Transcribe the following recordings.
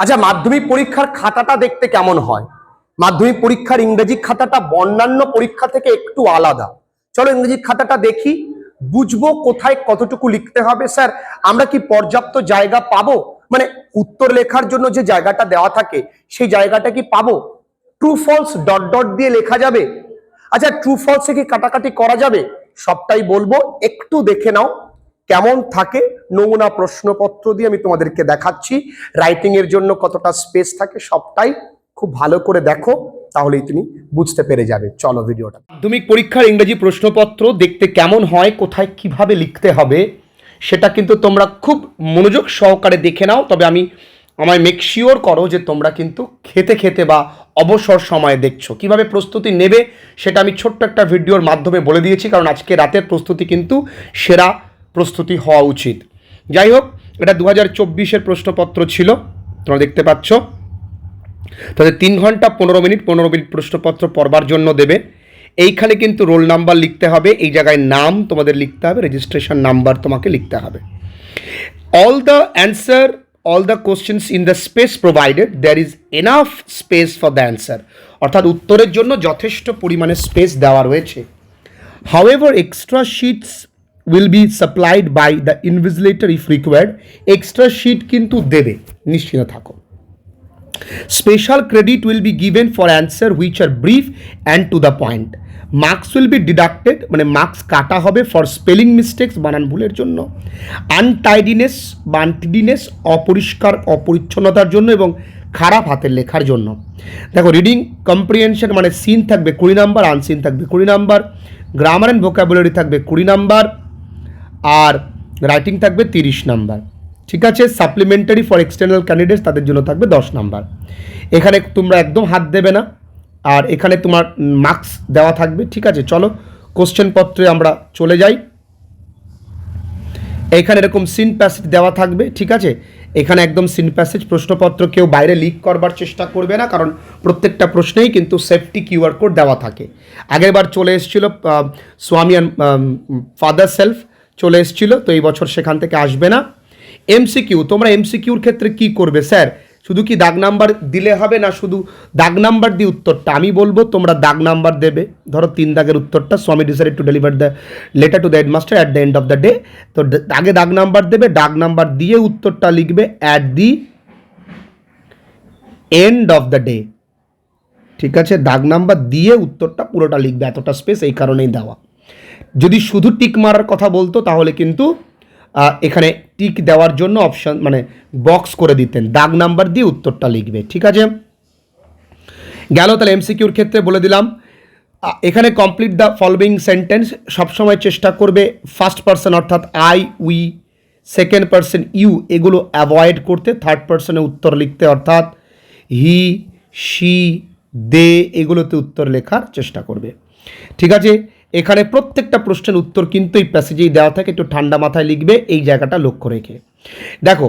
আচ্ছা মাধ্যমিক পরীক্ষার খাতাটা দেখতে কেমন হয়? মাধ্যমিক পরীক্ষার ইংরেজি খাতাটা অন্যান্য পরীক্ষা থেকে একটু আলাদা। চলো ইংরেজি খাতাটা দেখি। বুঝব কোথায় কতটুকু লিখতে হবে, স্যার? আমরা কি পর্যাপ্ত জায়গা পাবো? মানে উত্তর লেখার জন্য যে জায়গাটা দেওয়া থাকে, সেই জায়গাটা কি পাবো? ট্রু ফলস ডট ডট দিয়ে লেখা যাবে? আচ্ছা ট্রু ফলসে কি কাটাকাটি করা যাবে? সবটাই বলব, একটু দেখে নাও। কেমন থাকে? নমুনা প্রশ্নপত্র দিয়ে আমি তোমাদেরকে দেখাচ্ছি। রাইটিং এর জন্য কতটা স্পেস থাকে সবটাই খুব ভালো করে দেখো, তাহলেই তুমি বুঝতে পেরে যাবে। চলো ভিডিওটা। মাধ্যমিক পরীক্ষার ইংরেজি প্রশ্নপত্র দেখতে কেমন হয়, কোথায় কীভাবে লিখতে হবে, সেটা কিন্তু তোমরা খুব মনোযোগ সহকারে দেখে নাও। তবে আমি আমায় মেক শিওর করো যে তোমরা কিন্তু খেতে খেতে বা অবসর সময়ে দেখছ। কীভাবে প্রস্তুতি নেবে, সেটা আমি ছোট্ট একটা ভিডিওর মাধ্যমে বলে দিয়েছি, কারণ আজকে রাতের প্রস্তুতি কিন্তু সেরা প্রস্তুতি হওয়া উচিত। যাই হোক এটা দু হাজার চব্বিশের প্রশ্নপত্র ছিল, তোমরা দেখতে পাচ্ছ। তাদের তিন ঘণ্টা পনেরো মিনিট পনেরো মিনিট প্রশ্নপত্র পড়বার জন্য দেবে। এইখানে কিন্তু রোল নাম্বার লিখতে হবে, এই জায়গায় নাম তোমাদের লিখতে হবে রেজিস্ট্রেশন নাম্বার তোমাকে লিখতে হবে। All the answer all the questions in the space provided there is enough space for the answer অর্থাৎ উত্তরের জন্য যথেষ্ট পরিমাণে স্পেস দেওয়া রয়েছে। However extra sheets will be supplied by the invigilator if required. Extra sheet কিন্তু দেবে। নিশ্চিন্ত থাকো। Special credit will be given for answer which are brief and to the point. Marks will be deducted মানে marks কাটা হবে for spelling mistakes বানান ভুলের জন্য। আনটাইডিনেস বা আনটিডিনেস অপরিষ্কার, অপরিচ্ছন্নতার জন্য এবং খারাপ হাতের লেখার জন্য। দেখো রিডিং কম্প্রিহেনশন মানে সিন থাকবে কুড়ি নাম্বার আনসিন থাকবে কুড়ি নাম্বার গ্রামার অ্যান্ড ভোকাবুলারি থাকবে কুড়ি নাম্বার আর রাইটিং থাকবে তিরিশ নাম্বার। ঠিক আছে? সাপ্লিমেন্টারি ফর এক্সটার্নাল ক্যান্ডিডেটস তাদের জন্য থাকবে দশ নাম্বার। এখানে তোমরা একদম হাত দেবে না। আর এখানে তোমার মার্কস দেওয়া থাকবে, ঠিক আছে? চলো কোশ্চেন পত্রে আমরা চলে যাই। এখানে এরকম সিন প্যাসেজ দেওয়া থাকবে, ঠিক আছে? এখানে একদম সিন প্যাসেজ প্রশ্নপত্র কেউ বাইরে লিক করবার চেষ্টা করবে না, কারণ প্রত্যেকটা প্রশ্নেই কিন্তু সেফটি কিউআর কোড দেওয়া থাকে। আগেরবার চলে এসেছিল স্বামী অ্যান্ড ফাদার সেলফ চলে এসেছিল, তো এই বছর সেখান থেকে আসবে না। এমসিকিউ তোমরা এমসিকিউর ক্ষেত্রে কি করবে? স্যার, শুধু কি দাগ নাম্বার দিলে হবে না শুধু দাগ নাম্বার দিয়ে উত্তরটা? আমি বলব, তোমরা দাগ নাম্বার দেবে। ধরো তিন দাগের উত্তরটা, স্বামী decide to deliver the letter to the headmaster at the end of the day তো আগে দাগ নাম্বার দেবে, দাগ নাম্বার দিয়ে উত্তরটা লিখবে at the end of the day ঠিক আছে, দাগ নাম্বার দিয়ে উত্তরটা পুরোটা লিখবে, এতটা স্পেস এই কারণেই দেওয়া। যদি শুধু টিক মারার কথা বলতো, তাহলে কিন্তু এখানে টিক দেওয়ার জন্য অপশন মানে বক্স করে দিতেন। দাগ নাম্বার দিয়ে উত্তরটা লিখবে, ঠিক আছে? গেল তাহলে এমসিকিউর ক্ষেত্রে বলে দিলাম এখানে কমপ্লিট দ্য ফলোয়িং সেন্টেন্স সবসময় চেষ্টা করবে ফার্স্ট পার্সন অর্থাৎ I we second person you এগুলো অ্যাভয়েড করতে থার্ড পার্সনে উত্তর লিখতে, অর্থাৎ হি শি দে এগুলোতে উত্তর লেখার চেষ্টা করবে। ঠিক আছে? এখানে প্রত্যেকটা প্রশ্নের উত্তর কিন্তু এই প্যাসেজেই দেওয়া থাকে, একটু ঠান্ডা মাথায় লিখবে, এই জায়গাটা লক্ষ্য রেখে। দেখো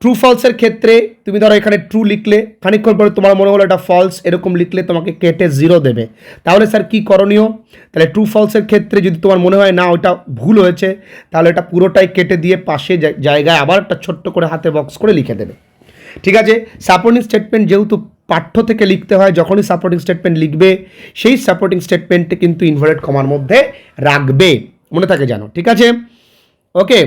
ট্রু ফলসের ক্ষেত্রে তুমি ধরো এখানে ট্রু লিখলে, খানিকক্ষণ পরে তোমার মনে হলো এটা ফলস এরকম লিখলে তোমাকে কেটে জিরো দেবে। তাহলে স্যার কি করণীয়? তাহলে ট্রু ফলসের ক্ষেত্রে যদি তোমার মনে হয় না ওটা ভুল হয়েছে, তাহলে এটা পুরোটাই কেটে দিয়ে পাশে জায়গায় আবার একটা ছোট্ট করে হাতে বক্স করে লিখে দেবে। ঠিক আছে? সাপোর্টিং স্টেটমেন্ট যেহেতু পাঠ্য থেকে লিখতে হয়, যখনই সাপোর্টিং স্টেটমেন্ট লিখবে, সেই সাপোর্টিং স্টেটমেন্টে কিন্তু ইনভার্টেড কমার মধ্যে রাখবে। মনে থাকে জানো ঠিক আছে? ওকে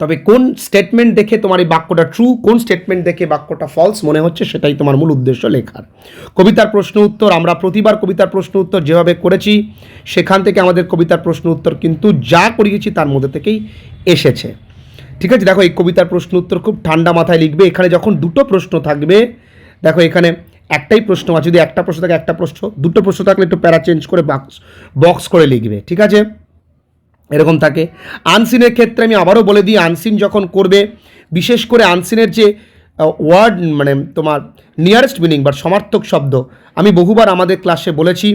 তবে কোন স্টেটমেন্ট দেখে তোমার এই বাক্যটা ট্রু কোন স্টেটমেন্ট দেখে বাক্যটা ফলস মনে হচ্ছে সেটাই তোমার মূল উদ্দেশ্য লেখার। কবিতার প্রশ্ন উত্তর, আমরা প্রতিবার কবিতার প্রশ্ন উত্তর যেভাবে করেছি, সেখান থেকে আমাদের কবিতার প্রশ্ন উত্তর কিন্তু যা করিয়েছি তার মধ্যে থেকেই এসেছে। ঠিক আছে? দেখো, এই কবিতার প্রশ্ন উত্তর খুব ঠান্ডা মাথায় লিখবে। এখানে যখন দুটো প্রশ্ন থাকবে দেখো, এখানে একটাই প্রশ্ন আছে। যদি একটা প্রশ্ন থাকে, একটা প্রশ্ন। দুটো প্রশ্ন থাকলে একটু প্যারা চেঞ্জ করে বক্স বক্স করে লিখবে, ঠিক আছে? এরকম থাকে। আনসিনের ক্ষেত্রে আমি আবারও বলে দিই, আনসিন যখন করবে, বিশেষ করে আনসিনের যে ওয়ার্ড মানে তোমার নিয়ারেস্ট মিনিং বা সমার্থক শব্দ, আমি বহুবার আমাদের ক্লাসে বলেছি,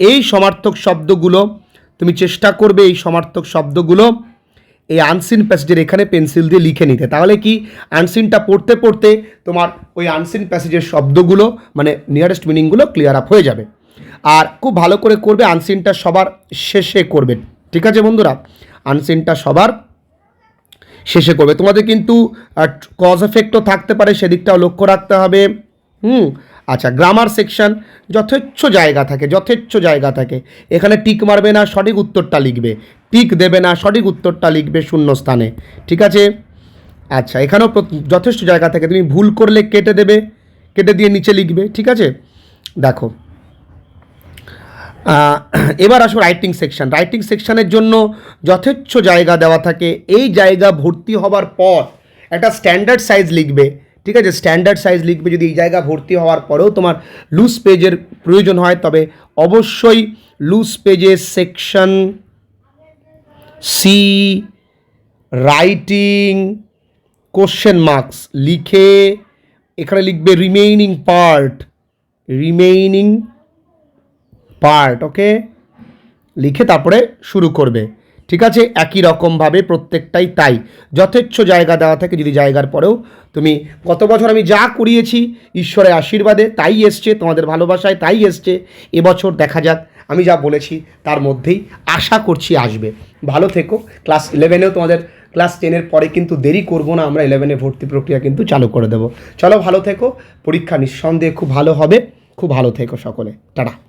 এই সমার্থক শব্দগুলো তুমি চেষ্টা করবে, এই সমার্থক শব্দগুলো এই আনসিন প্যাসেজের এখানে পেন্সিল দিয়ে লিখে নিতে। তাহলে কি? আনসিনটা পড়তে পড়তে তোমার ওই আনসিন প্যাসেজের শব্দগুলো মানে নিয়ারেস্ট মিনিংগুলো ক্লিয়ার আপ হয়ে যাবে। আর খুব ভালো করে করবে আনসিনটা সবার শেষে করবে। ঠিক আছে বন্ধুরা? আনসিনটা সবার শেষে করবে। তোমাদের কিন্তু কজ এফেক্টও থাকতে পারে, সেদিকটাও লক্ষ্য রাখতে হবে। হুম? আচ্ছা গ্রামার সেকশন যথেচ্ছ জায়গা থাকে, যথেচ্ছ জায়গা থাকে। এখানে টিক মারবে না, সঠিক উত্তরটা লিখবে। টিক দেবে না, সঠিক উত্তরটা লিখবে শূন্য স্থানে ঠিক আছে? আচ্ছা এখানেও যথেষ্ট জায়গা থাকে। তুমি ভুল করলে কেটে দেবে, কেটে দিয়ে নিচে লিখবে। ঠিক আছে? দেখো। এবার আসো রাইটিং সেকশন রাইটিং সেকশনের জন্য যথেচ্ছ জায়গা দেওয়া থাকে। এই জায়গা ভর্তি হবার পর একটা স্ট্যান্ডার্ড সাইজ লিখবে। ঠিক আছে? স্ট্যান্ডার্ড সাইজ লিখবে যদি এই জায়গা ভর্তি হওয়ার পরেও তোমার লুজ পেজের প্রয়োজন হয়, তবে অবশ্যই লুজ পেজের section C writing question marks লিখে এখানে লিখবে remaining part remaining part okay লিখে তারপরে শুরু করবে। ঠিক আছে? একই রকমভাবে প্রত্যেকটাই তাই। যথেচ্ছ জায়গা দেওয়া থাকে যদি জায়গার পরেও। তুমি গত বছর আমি যা করিয়েছি ঈশ্বরের আশীর্বাদে, তাই এসছে তোমাদের ভালোবাসায়, তাই এসছে। এবছর দেখা যাক, আমি যা বলেছি তার মধ্যেই আশা করছি আসবে। ভালো থেকো। ক্লাস ইলেভেনেও তোমাদের ক্লাস টেনের পরে কিন্তু দেরি করব না, আমরা ইলেভেনে ভর্তি প্রক্রিয়া কিন্তু চালু করে দেবো। চলো ভালো থেকো। পরীক্ষা নিঃসন্দেহে খুব ভালো হবে। খুব ভালো থেকো সকলে। টাটা।